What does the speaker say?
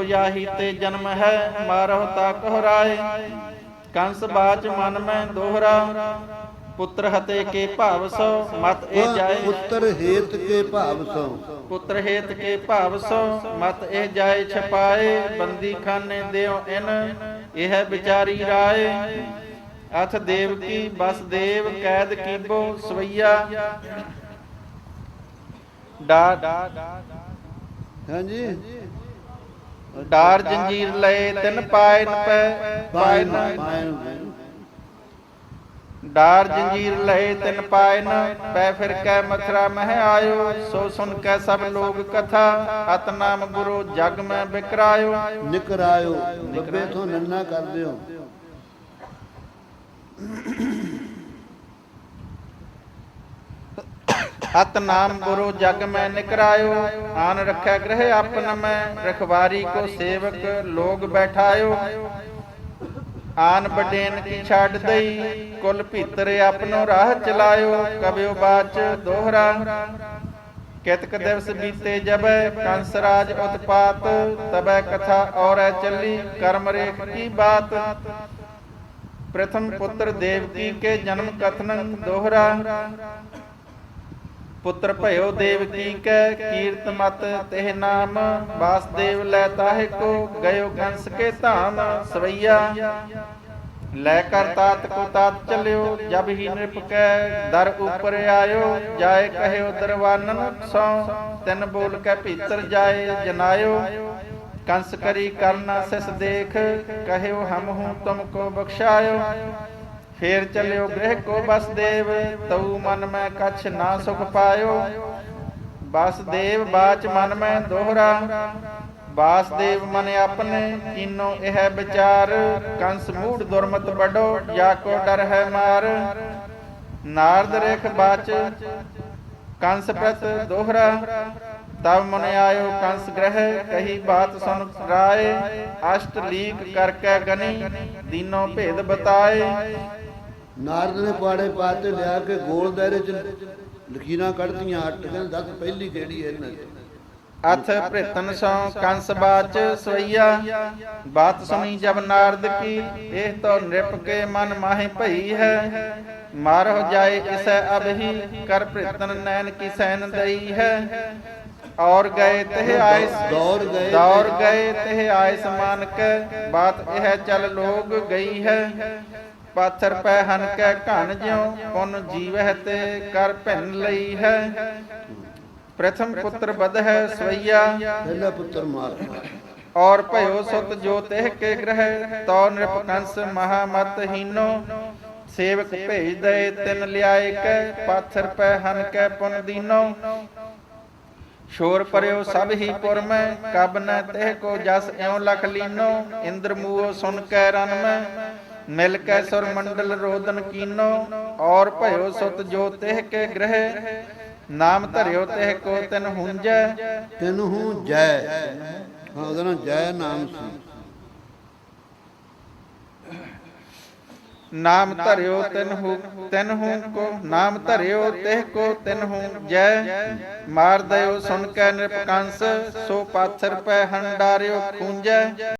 ਜੋ ਜਾਹੀ ਤੇ ਜਨਮ ਹੈ ਮਾਰਹੁ ਤਾ ਕਹਰਾਏ ਕੰਸ ਬਾਚ ਮਨ ਮੈਂ ਦੋਹਰਾ ਪੁੱਤਰ ਹਤੇ ਕੇ ਭਾਵ ਸੋ ਮਤ ਇਹ ਜਾਏ। ਪੁੱਤਰ ਹੇਤ ਕੇ ਭਾਵ ਸੋ। ਪੁੱਤਰ ਹੇਤ ਕੇ ਭਾਵ ਸੋ ਮਤ ਇਹ ਜਾਏ ਛਪਾਏ ਬੰਦੀ ਖਾਨੇ ਦਿਓ ਇਨ ਇਹ ਵਿਚਾਰੀ ਰਾਏ। ਅਥ ਦੇਵ ਕੀ ਬਸ ਦੇਵ ਕੈਦ ਕੀਬੋ ਸਵਈਆ। ਡਾ। ਹਾਂਜੀ। ਡਾਰ ਜੰਜੀਰ ਲਏ, ਤਿਨ ਪਾਇਨ ਪੈ ਪਾਇਨ ਡਾਰ ਜੰਜੀਰ ਲਏ, ਤਿਨ ਪਾਇਨ ਪੈ, ਫਿਰ ਕੈ ਮਥਰਾ ਮਹਿ ਆਇਓ, ਸੋ ਸੁਨ ਕੈ ਸਭ ਲੋਗ ਕਥਾ, ਅਤ ਗੁਰੂ ਜਗ ਮੈਂ ਬਿਕਰਾਇਓ। ਨਿਕਰਾਇਓ ਬੱਬੇ ਤੋਂ ਨੰਨਾ ਕਰ ਦਿਓ। ਨਾਮ ਗੁਰੂ ਜਗ ਮੈਂ ਨਿਕਰਾਇਓ, ਆਨ ਰੱਖੈ ਗ੍ਰਹਿ ਆਪਨ ਮੈਂ, ਰਖਵਾਰੀ ਕੋ ਸੇਵਕ ਲੋਗ ਬੈਠਾਇਓ। ਆਨ ਬਡੇਨ ਕੀ ਛੱਡ ਦਈ, ਕੁਲ ਭੀਤਰ ਆਪਨੋ ਰਾਹ ਚਲਾਇਓ ਕਬਿਓ ਬਾਚ ਦੋਹਰਾ। ਕਿਤਕ ਦਿਵਸ ਬੀਤੇ ਜਬੈ, ਕੰਸ ਰਾਜ ਉਤਪਾਤ, ਤਬੈ ਕਥਾ ਔਰੈ ਚੱਲੀ, ਕਰਮ ਰੇਖ ਕੀ ਬਾਤ। ਪ੍ਰਥਮ ਪੁੱਤਰ ਦੇਵਕੀ ਕੇ ਜਨਮ ਕਥਨੰ ਦੋਹਰਾ। ਪੁੱਤਰ ਭਇਓ ਦੇਵਕੀ ਕੈ ਕੀਰਤ ਮਤ ਤਿਹ ਨਾਮ, ਵਾਸਦੇਵ ਲੈ ਤਾਹਿ ਕੋ ਗਇਓ ਕੰਸ ਕੇ ਧਾਮ, ਸਵਈਆ। ਲੈ ਕਰ ਤਾਤ ਕੋ ਤਾਤ ਚਲਿਓ, ਜਬ ਹੀ ਨਿਰਪ ਕੈ, ਦਰ ਉਪਰ ਆਇਓ, ਜਾਏ ਕਹਿਓ ਦਰਵਾਨਨ ਸੋ ਤਿਨ ਬੋਲ ਕੇ ਭੀਤਰ ਜਾਏ ਜਨਾਇਓ। ਕੰਸ ਕਰੀ ਕਰਨਾ ਸਿਸ ਦੇਖ ਕਹਿਓ ਹਮ ਹੂੰ ਤੁਮ ਕੋ ਬਖਸ਼ਾਇਓ। ਫੇਰ ਚੱਲਿਓ ਗ੍ਰਹਿ ਕੋ ਬਸਦੇਵ, ਤਉ ਮਨ ਮੈਂ ਕਛ ਨਾ ਸੁਖ ਪਾਇਓ। ਬਸਦੇਵ ਬਾਚ ਮਨ ਮੈਂ ਦੋਹਰਾ, ਬਾਸਦੇਵ ਮਨ ਆਪਣੇ, ਕੀਨੋ ਇਹ ਵਿਚਾਰ। ਕੰਸ ਮੂੜ ਦੁਰਮਤ ਬੜੋ ਜਾ ਕੋ ਡਰ ਹੈ ਮਾਰ। ਨਾਰਦ ਰੇਖ ਬਾਚ, ਕੰਸ ਪ੍ਰਤ ਦੋਹਰਾ। ਤਬ ਮਨ ਆਇਓ ਕੰਸ ਗ੍ਰਹਿ, ਕਹੀ ਬਾਤ ਸੁਨ ਰਾਏ। ਅਸ਼ਟ ਲੀਕ ਕਰਕੇ ਗਨੀ, ਦੀਨੋ ਭੇਦ ਬਤਾਏ। ਨਾਰਦ ਨੇ ਪਾੜੇ ਪਾਤੇ ਲਿਆ ਕੇ ਗੋਲ ਦਾਇਰੇ ਚ ਲਕੀਰਾਂ ਕੱਢਦੀਆਂ ਅੱਟ ਕਹਿੰਦੇ ਦੱਸ ਪਹਿਲੀ ਕਿਹੜੀ ਹੈ ਇਹਨਾਂ 'ਚ ਅਥ ਭ੍ਰਿਤਨ ਸੋ ਕੰਸ ਬਾਚ ਸਵਈਆ ਬਾਤ ਸੁਣੀ ਜਬ ਨਾਰਦ ਕੀ ਇਹ ਤੋ ਨਿਰਪ ਕੇ ਮਨ ਮਾਹਿ ਭਈ ਹੈ। ਮਾਰਹੁ ਜਾਏ ਇਸੈ ਅਬਹੀ ਕਰ ਭ੍ਰਿਤਨ ਨੈਣ ਕੀ ਸੈਨ ਦਈ ਹੈ। ਔਰ ਗਏ ਤਹ ਆਏ ਦੌਰ ਗਏ ਦੌਰ ਗਏ ਤਹ ਆਏ ਸਮਾਨ ਕੈ ਬਾਤ ਇਹ ਚਲ ਲੋਗ ਗਈ ਹੈ। ਪਾਥਰ ਪੈ ਹਨ ਕੈ ਘਨ ਜਿਉ ਪੁਨ ਜੀਵਹਿ ਤੇ ਕਰ ਭਿੰਨ ਲਈ ਹੈ। ਪ੍ਰਥਮ ਪੁੱਤਰ ਬਧ ਹੈ ਸਵਈਆ ਪਹਿਲਾ ਪੁੱਤਰ ਮਾਰ ਔਰ ਭਇਓ ਸੁਤ ਜੋ ਤਿਹ ਕੇ ਗ੍ਰਹਿ ਤੋ ਨਿਰਪ ਕੰਸ ਮਹਾਮਤ ਹੀਨੋ। ਸੇਵਕ ਭੇਜ ਦਏ ਤਿਨ ਲਿਆਏ ਕੈ ਪਾਥਰ ਪੈ ਹਨ ਕੈ ਪੁਨ ਦੀਨੋ। ਸ਼ੋਰ ਪਰਿਓ ਸਭ ਹੀ ਪੁਰ ਮੈਂ ਕਬ ਨ ਤਹਿ ਕੋ ਜਸ ਇਉ ਲਖ ਲੀਨੋ। ਇੰਦਰ ਮੂਓ ਸੁਨ ਕੈ ਰਨ ਮੈਂ ਮਿਲ ਕੈ ਸੁਰ ਮੰਡਲ ਰੋਦਨ ਕੀਨੋ ਔਰ ਭਇਓ ਸੁਤ ਜੋ ਤਿਹ ਕੇ ਗ੍ਰਹਿ ਨਾਮ ਧਰਿਓ ਤਿਹ ਕੋ ਤਿਨ ਹੁੰਜੈ। ਤੈਨੂੰ ਹੂੰ ਜੈ। ਹਾਂ ਉਹਦਾ ਨਾਮ ਜੈ ਨਾਮ ਸੀ। ਨਾਮ ਧਰਿਓ ਤਿਨ ਹੂ ਤਿਨ ਹੂ ਕੋ ਨਾਮ ਧਰਿਓ ਤਿਹ ਕੋ ਤਿਨ ਹੂ ਜੈ। ਮਾਰ ਦਇਓ ਸੁਨ ਕੈ ਨਿਰਪਕੰਸ ਸੋ ਪਾਥਰ ਪੈ ਹੰਡਾਰਿਓ ਖੂੰਜੈ।